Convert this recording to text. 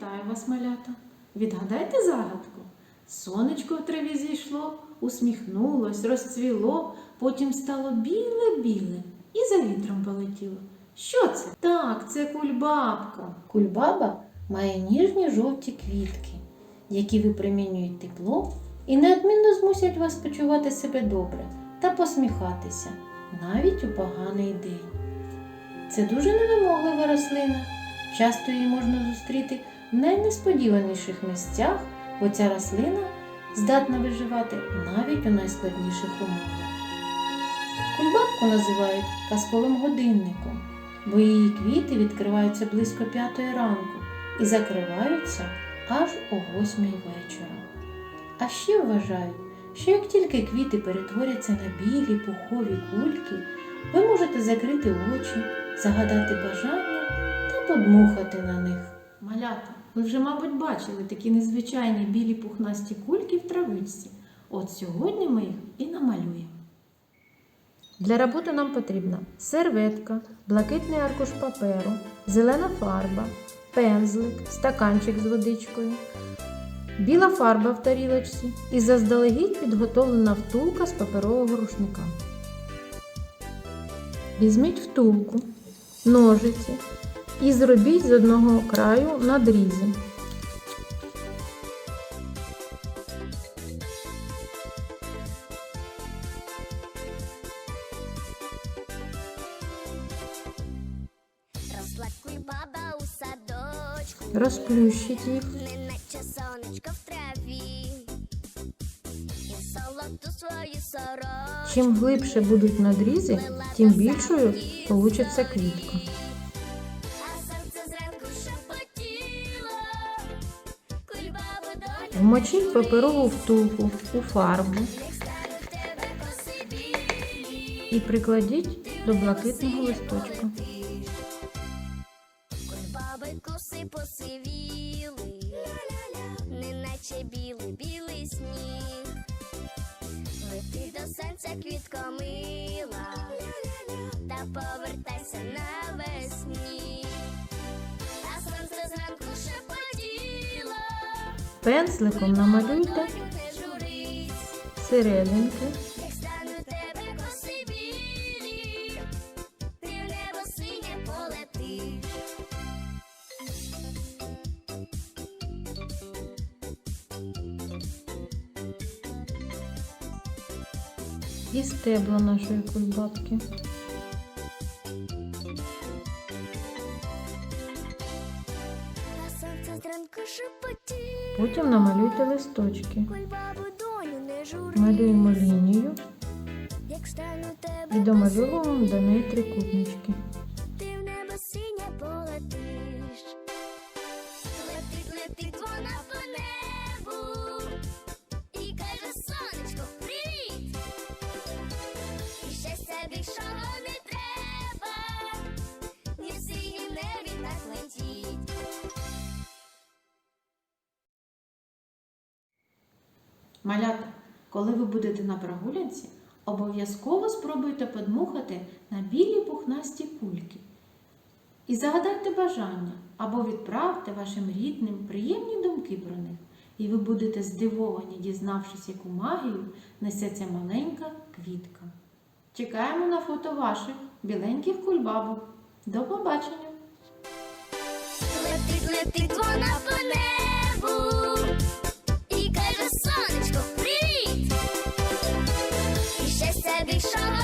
Вітаю вас, малята! Відгадайте загадку. Сонечко в траві зійшло, усміхнулось, розцвіло, потім стало біле-біле і за вітром полетіло. Що це? Так, це кульбабка. Кульбаба має ніжні жовті квітки, які випромінюють тепло і неодмінно змусять вас почувати себе добре та посміхатися навіть у поганий день. Це дуже невимоглива рослина. Часто її можна зустріти найнесподіваніших місцях, бо ця рослина здатна виживати навіть у найскладніших умовах. Кульбабку називають казковим годинником, бо її квіти відкриваються близько п'ятої ранку і закриваються аж о восьмій вечора. А ще вважають, що як тільки квіти перетворяться на білі пухові кульки, ви можете закрити очі, загадати бажання та подмухати на них. Малята, ви вже, мабуть, бачили такі незвичайні білі пухнасті кульки в травичці. От сьогодні ми їх і намалюємо. Для роботи нам потрібна серветка, блакитний аркуш паперу, зелена фарба, пензлик, стаканчик з водичкою, біла фарба в тарілочці і заздалегідь підготовлена втулка з паперового рушника. Візьміть втулку, ножиці і зробіть з одного краю надрізи. Розплющіть їх. неначе сонечко в траві. Чим глибше будуть надрізи, тим більшою получиться квітка. Вмочіть паперову втулку у фарбу і прикладіть до блакитного листочка. Коси посивіли, неначе білий, білий сніг. Лети до сонця квітко та повертайся навесні. А сонце зранку шепотіло, небо синє полетиш. і стебла нашої кульбабки. Потім намалюйте листочки. Малюємо лінію і домалюємо до неї трикутнички. ти в небо синє полетиш. Малята, коли ви будете на прогулянці, обов'язково спробуйте подмухати на білі пухнасті кульки. І загадайте бажання або відправте вашим рідним приємні думки про них. І ви будете здивовані, дізнавшись, яку магію несе ця маленька квітка. Чекаємо на фото ваших біленьких кульбабок. До побачення! Летить, летить вона каже сонечко,